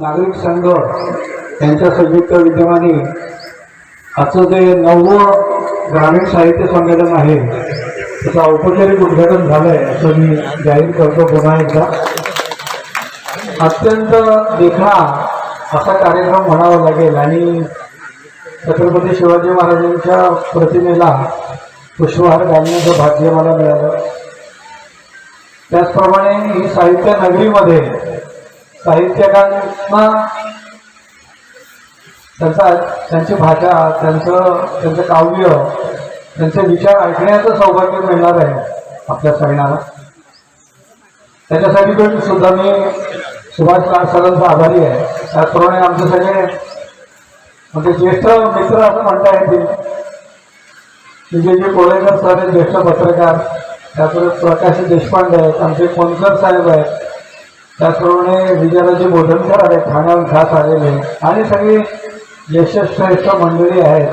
नागरिक संघ यांच्या संयुक्त विद्यमाने आजचं जे नववं ग्रामीण साहित्य संमेलन आहे. त्याचं औपचारिक उद्घाटन झालंय असं मी जाहीर करतो पुन्हा एकदा. अत्यंत देखणा असा कार्यक्रम म्हणावा लागेल. आणि छत्रपती शिवाजी महाराजांच्या प्रतिमेला पुष्पहार घालण्याचं भाग्य मला मिळालं. त्याचप्रमाणे ही साहित्य नगरीमध्ये साहित्यकांना त्यांचा त्यांची भाषा त्यांचं त्यांचं काव्य त्यांचे विचार ऐकण्याचं सौभाग्य मिळणार आहे आपल्या सगळ्यांना. त्याच्यासाठी पण सुद्धा मी सुभाष सरांचा आभारी आहे. त्याचप्रमाणे आमचे सगळे म्हणजे ज्येष्ठ मित्र असं म्हणता येतील. विजयजी कोळेकर सर आहेत ज्येष्ठ पत्रकार. त्याचबरोबर प्रकाश देशपांडे आहेत आमचे कोणकर साहेब आहेत. त्याचप्रमाणे विजयराजे बोधनकर आले ठाण्याहून खास आलेले. आणि सगळी यशश्रेष्ठ मंडळी आहेत.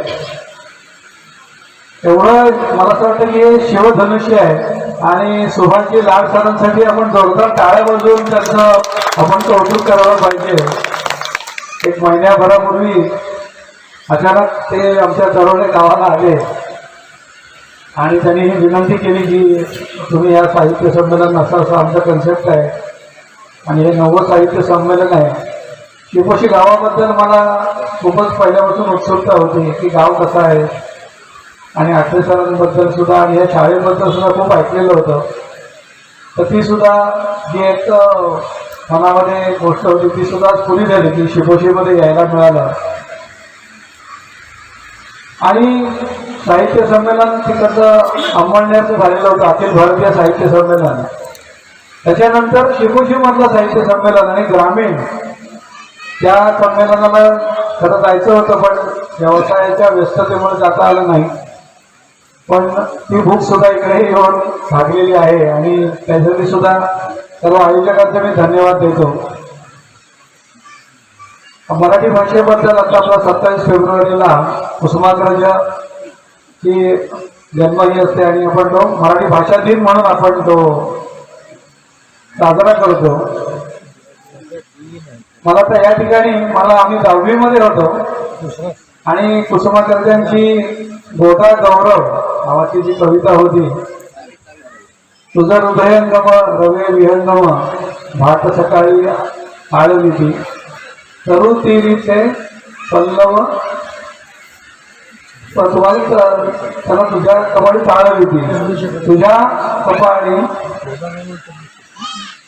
एवढं मला असं वाटतं की हे शिवधनुष्य आहे. आणि सुभाषजी लाड सरांसाठी आपण जोरदार टाळ्या वाजवून त्यांचं आपण कौतुक करायला पाहिजे. एक महिन्याभरापूर्वी अचानक ते आमच्या दरोडे गावाला आले. आणि त्यांनी ही विनंती केली की तुम्ही या साहित्य संमेलन असं असं आमचं कन्सेप्ट आहे. आणि हे नववं साहित्य संमेलन आहे. शिपोशी गावाबद्दल मला खूपच पहिल्यापासून उत्सुकता होती की गाव कसं आहे. आणि आठवे सरांबद्दल सुद्धा आणि या शाळेबद्दल सुद्धा खूप ऐकलेलं होतं. तर ती सुद्धा जी एक मनामध्ये गोष्ट होती ती सुद्धा पुरी झाली की शिपोशीमध्ये यायला मिळालं. आणि साहित्य संमेलन तिकडचं अंमळण्याचं झालेलं होतं अखिल भारतीय साहित्य संमेलन. त्याच्यानंतर शिकोशीमधलं साहित्य संमेलन आणि ग्रामीण त्या संमेलनाला खरं जायचं होतं पण व्यवसायाच्या व्यस्ततेमुळे जाता आलं नाही. पण ती भूक सुद्धा इकडे येऊन भागलेली आहे आणि त्यासाठी सुद्धा सर्व आयोजकांचे मी धन्यवाद देतो. मराठी भाषेबद्दल आता आपला सत्तावीस फेब्रुवारीला कुसुमाग्रजाची जन्म ही असते आणि आपण तो मराठी भाषा दिन म्हणून आपण तो साजरा करतो? मला तर या ठिकाणी मला आम्ही दहावीमध्ये होतो आणि कुसुमाग्रजांची गोटा गौरव नावाची जी कविता होती तुझं हृदयंगम रवे विहंगम भात सकाळी आळविती तरुण तिरीचे पल्लव तुम्हाला त्यांना तुझ्या कपाळी ताळविती तुझ्या कपाळी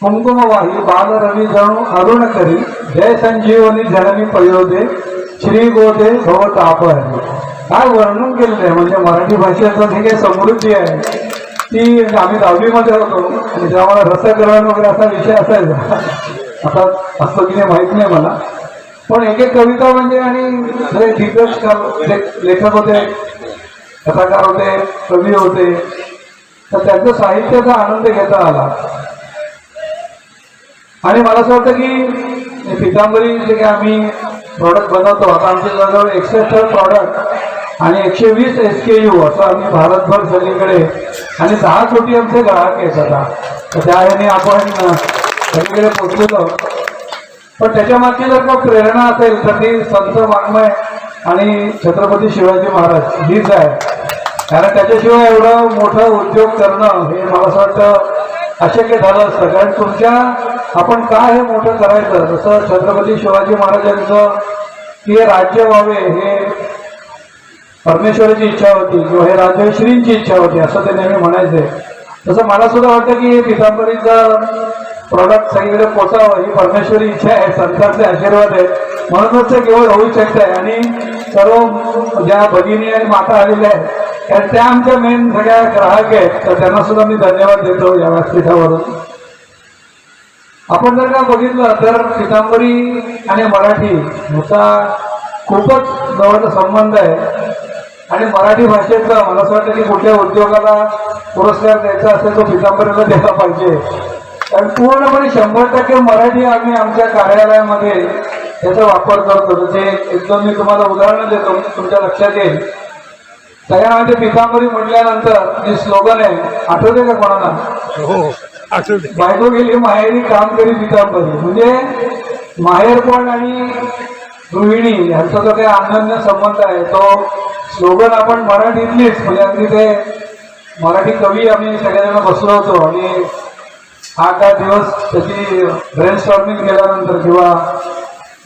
कुंकुमवाही बाल रवी जणू अरुण करी जय संजीवनी जननी पयोदे श्री गोदे भव काय वर्णन केलेलं आहे म्हणजे मराठी भाषेचं जे काही समृद्धी आहे ती आम्ही दहावीमध्ये होतो आणि तेव्हा मला रसग्रहण वगैरे असा विषय असायचा आता असं की नाही नाही मला पण एक एक कविता म्हणजे आणि सगळे लेखक होते कथाकार होते कवी होते तर त्यांचं साहित्याचा आनंद घेता आला आणि मला असं वाटतं की पितांबरी जे काही आम्ही प्रॉडक्ट बनवतो आता आमच्या जवळजवळ एकसष्ट प्रॉडक्ट आणि एकशे वीस एस के यू असं आम्ही भारतभर सगळीकडे आणि दहा कोटी आमचे ग्राहक आहेत आता. तर त्या ह्याने आपण सगळीकडे पोचलेलो पण त्याच्यामागची जर का प्रेरणा असेल तर ती संत वाङ्मय आणि छत्रपती शिवाजी महाराज हीच आहे. कारण त्याच्याशिवाय एवढं मोठं उद्योग करणं हे मला असं वाटतं अशक्य झालं असतं कारण तुमच्या आपण काय हे मोठं करायचं? जसं छत्रपती शिवाजी महाराजांचं की हे राज्य व्हावे हे परमेश्वराची इच्छा होती किंवा हे राज्य श्रींची इच्छा होती असं ते नेहमी म्हणायचे. तसं मला सुद्धा वाटतं की हे पितांबरीचं प्रॉडक्ट सगळीकडे पोचावं ही परमेश्वरी इच्छा आहे संतांचे आशीर्वाद आहेत म्हणूनच ते केवळ होऊ शकते आणि सर्व ज्या भगिनी आणि माता आलेल्या आहेत त्या- त्या आमच्या मेन सगळ्या ग्राहक आहेत तर त्यांना सुद्धा मी धन्यवाद देतो या व्यासपीठावरून. आपण जर का बघितलं तर पितांबरी आणि मराठी ह्याचा खूपच जवळचा संबंध आहे. आणि मराठी भाषेचा मला असं वाटतं की कुठल्या उद्योगाला पुरस्कार द्यायचा असेल तो पितांबरीला द्यायला पाहिजे. कारण पूर्णपणे शंभर टक्के मराठी आम्ही आमच्या कार्यालयामध्ये त्याचा वापर करतो. जे एकदम मी तुम्हाला उदाहरणं देतो तुमच्या लक्षात येईल. सगळ्यांमध्ये पितांबरी म्हटल्यानंतर जे स्लोगन आहे आठवते का कोणाला? हो आठवते. बायको गेली माहेरी काम करी पितांबरी. म्हणजे माहेरपण आणि गृहिणी यांचा जो काही अनन्य संबंध आहे तो स्लोगन आपण मराठीतलीच म्हणजे अगदी ते मराठी कवी आम्ही सगळ्यांना बसलो होतो आणि आठ आठ दिवस त्याची ब्रेन स्टॉर्मिंग केल्यानंतर किंवा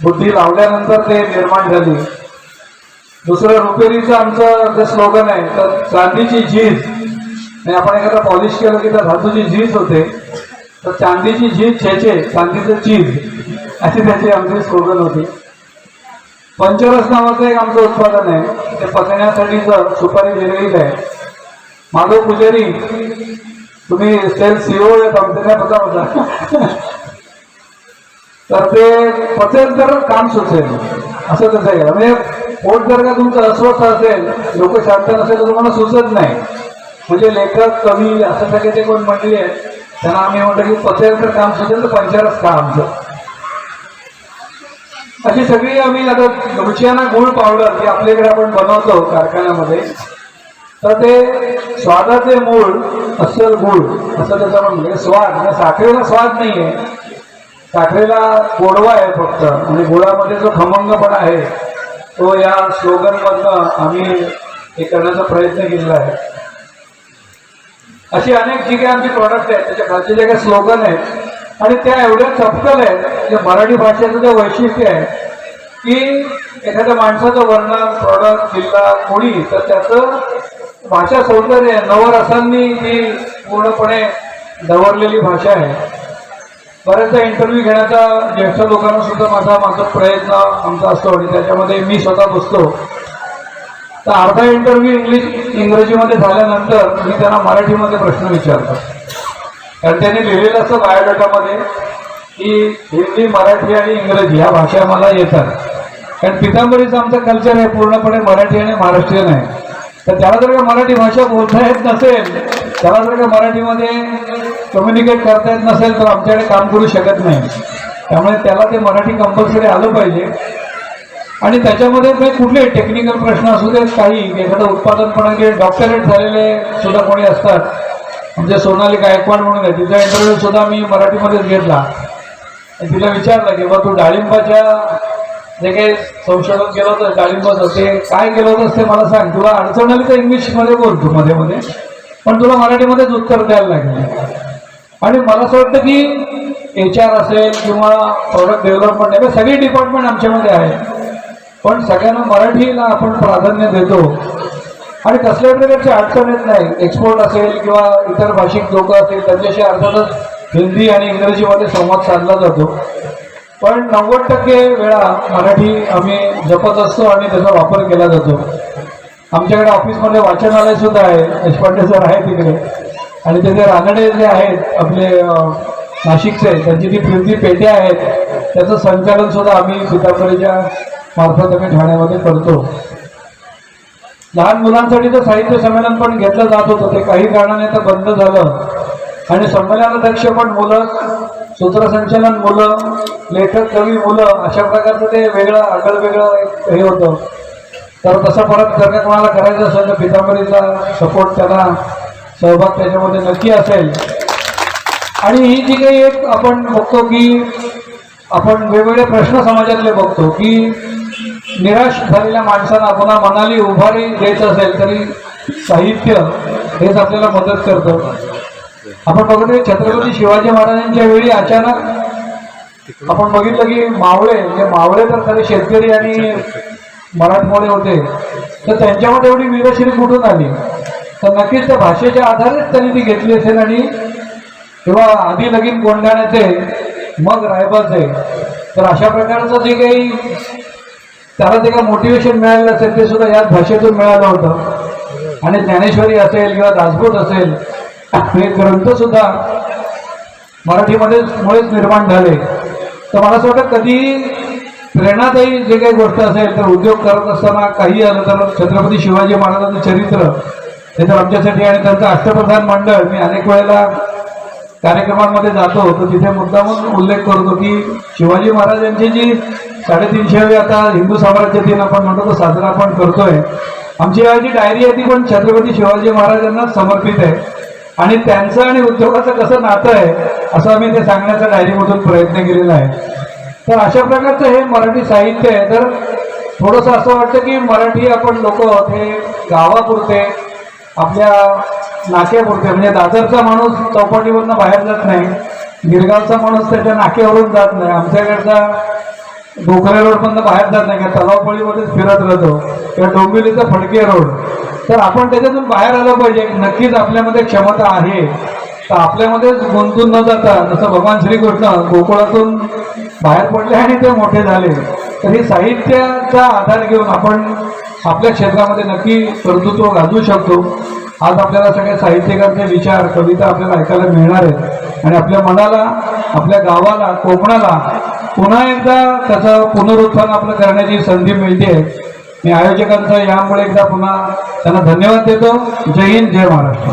बुद्धी लावल्यानंतर ते निर्माण झाली. दुसरं रुपेरीचं आमचं जे स्लोगन आहे तर चांदीची झीज. आणि आपण एखादा पॉलिश केलं की त्या धातूची झीज होते. तर चांदीची झीज छेचे चांदीचं चीज. अशी त्याची आमची स्लोगन होती. पंचरस नावाचं एक आमचं उत्पादन आहे. ते पचण्यासाठीचं सुपारी वेगळीच आहे. माधव पुजारी तुम्ही सेल सीओ आहेत पता होता तर ते पचेल तर काम सुचेल. असं कसं आहे. म्हणजे पोट जर का तुमचं अस्वस्थ असेल लोक शांत नसेल तर तुम्हाला सुचत नाही. म्हणजे लेखक कवी असं सगळे ते कोण म्हटले आहेत त्यांना आम्ही म्हणतो की पचेल काम सुचेल तर पंचारच का आमचं. अशी सगळी आम्ही आता रुचियाना गुळ पावडर जे आपल्याकडे आपण बनवतो कारखान्यामध्ये तर ते स्वादाचे मूळ अस्सल गुळ असं त्याचं म्हणजे स्वाद म्हणजे साखरेला स्वाद नाही आहे साखरेला गोडवा आहे फक्त म्हणजे गुळामध्ये जो खमंगपणा आहे तो या स्लोगनमधनं आम्ही हे करण्याचा प्रयत्न केलेला आहे. अशी अनेक जी काही आमची प्रॉडक्ट आहेत त्याच्या खालचे जे काही स्लोगन आहेत आणि त्या एवढ्या चपकल आहेत जे मराठी भाषेचं जे वैशिष्ट्य आहे की एखाद्या माणसाचं वर्णन प्रॉडक्ट जिल्हा कोणी तर त्याचं भाषा सौंदर्य आहे नवरसांनी ही पूर्णपणे दवरलेली भाषा आहे बऱ्याचदा इंटरव्ह्यू घेण्याचा ज्येष्ठ लोकांना सुद्धा माझा माझा प्रयत्न आमचा असतो आणि त्याच्यामध्ये मी स्वतः बसतो. तर अर्धा इंटरव्ह्यू इंग्लिश इंग्रजीमध्ये झाल्यानंतर मी त्यांना मराठीमध्ये प्रश्न विचारतो. कारण त्यांनी लिहिलेलं असतं बायोडाटामध्ये की हिंदी मराठी आणि इंग्रजी ह्या भाषा मला येतात. कारण पितांबरीचा आमचं कल्चर आहे पूर्णपणे मराठी आणि महाराष्ट्रीयन आहे. तर त्याला जर का मराठी भाषा बोलता येत नसेल त्याला जर का मराठीमध्ये कम्युनिकेट करता येत नसेल तर आमच्याकडे काम करू शकत नाही. त्यामुळे त्याला ते मराठी कंपल्सरी आलं पाहिजे. आणि त्याच्यामध्ये काही कुठले टेक्निकल प्रश्न असू देत काही एखादं उत्पादन पण डॉक्टरेट झालेले सुद्धा कोणी असतात. म्हणजे सोनाली गायकवाड म्हणून आहे तिचा इंटरव्ह्यू सुद्धा मी मराठीमध्येच घेतला. तिला विचारलं की बा तू डाळिंबाच्या जे काही संशोधन केलं होतं डाळिंबाचं ते काय केलं होतं ते मला सांग. तुला अडचण आली तर इंग्लिशमध्ये बोलतो मध्ये मध्ये. पण तुला मराठीमध्येच उत्तर द्यायला लागेल. आणि मला असं वाटतं की एच आर असेल किंवा प्रॉडक्ट डेव्हलपमेंट आहे सगळी डिपार्टमेंट आमच्यामध्ये आहे. पण सगळ्यांना मराठीला आपण प्राधान्य देतो. आणि कसल्या प्रकारची अडचण येत नाही. एक्सपोर्ट असेल किंवा इतर भाषिक लोक असेल त्यांच्याशी अर्थातच हिंदी आणि इंग्रजीमध्ये संवाद साधला जातो. पण नव्वद टक्के वेळा मराठी आम्ही जपत असतो आणि त्याचा वापर केला जातो. आमच्याकडे ऑफिसमध्ये वाचनालय सुद्धा आहे. देशपांडे सर आहे तिकडे. आणि त्याचे रानडे जे आहेत आपले नाशिकचे त्यांची जी फिरती पेट्या आहेत त्याचं संचालन सुद्धा आम्ही सीताफळीच्या मार्फत आम्ही ठाण्यामध्ये करतो. लहान मुलांसाठी तर साहित्य संमेलन पण घेतलं जात होतं. ते काही कारणाने तर बंद झालं. आणि संमेलनाध्यक्ष पण मुलं सूत्रसंचलन मुलं लेखक कवी मुलं अशा प्रकारचं ते वेगळं आगळं वेगळं एक हे होतं. तर तसं परत जर कोणाला करायचं असेल तर पितांबरीचा सपोर्ट त्याला सहभाग त्याच्यामध्ये नक्की असेल. आणि ही जी काही एक आपण बघतो की आपण वेगवेगळे प्रश्न समाजातले बघतो की निराश झालेल्या माणसांना पुन्हा मनाली उभारी द्यायचं असेल तरी साहित्य हेच आपल्याला मदत करतं. आपण बघतो छत्रपती शिवाजी महाराजांच्या वेळी अचानक आपण बघितलं की मावळे म्हणजे मावळे तर खरे शेतकरी आणि मराठमोळे होते. तर त्यांच्यामध्ये एवढी वीरश्री कुठून आली? तर नक्कीच त्या भाषेच्या आधारेच त्यांनी ती घेतली असेल आणि किंवा आधी लगीन कोंढाण्याचे मग रायबाचे तर अशा प्रकारचं जे काही त्याला जे काही मोटिवेशन मिळालेलं असेल ते सुद्धा याच भाषेतून मिळालं होतं. आणि ज्ञानेश्वरी असेल किंवा दासबोध असेल हे ग्रंथसुद्धा मराठीमध्येच मुळेच निर्माण झाले. तर मला असं वाटतं कधी प्रेरणादायी जे काही गोष्ट असेल तर उद्योग करत असताना काही आलं तर छत्रपती शिवाजी महाराजांचं चरित्र हे तर आमच्यासाठी आणि त्यांचं अष्टप्रधान मंडळ. मी अनेक वेळेला कार्यक्रमांमध्ये जातो तर तिथे मुद्दामून उल्लेख करतो की शिवाजी महाराजांची जी साडेतीनशेवी आता हिंदू साम्राज्य दिन आपण म्हणतो तो साजरा आपण करतोय. आमची जी डायरी आहे ती पण छत्रपती शिवाजी महाराजांना समर्पित आहे. आणि त्यांचं आणि उद्योगाचं कसं नातं आहे असं आम्ही ते सांगण्याचा डायरीमधून प्रयत्न केलेला आहे. तर अशा प्रकारचं हे मराठी साहित्य आहे. तर थोडंसं असं वाटतं की मराठी आपण लोक हे गावापुरते आपल्या नाक्यापुरते. म्हणजे दादरचा माणूस चौपाटीवरनं बाहेर जात नाही गिरगावचा माणूस त्याच्या नाक्यावरून जात नाही आमच्याकडचा भोकरे रोडमधनं बाहेर जात नाही का तलावपळीमध्येच फिरत राहतो किंवा डोंबिवलीचा फडके रोड. तर आपण त्याच्यातून बाहेर आलं पाहिजे. नक्कीच आपल्यामध्ये क्षमता आहे. तर आपल्यामध्येच गुंतून न जाता जसं भगवान श्रीकृष्ण गोकुळातून बाहेर पडले आणि ते मोठे झाले. तर हे साहित्याचा आधार घेऊन आपण आपल्या क्षेत्रामध्ये नक्की कर्तृत्व गाजवू शकतो. आज आपल्याला सगळ्या साहित्यिकांचे विचार कविता आपल्याला ऐकायला मिळणार आहेत. आणि आपल्या मनाला आपल्या गावाला कोकणाला पुन्हा एकदा त्याचं पुनरुत्थान आपलं करण्याची संधी मिळते. मी आयोजकांचा यामुळे एकदा पुन्हा त्यांना धन्यवाद देतो. जय हिंद जय महाराष्ट्र.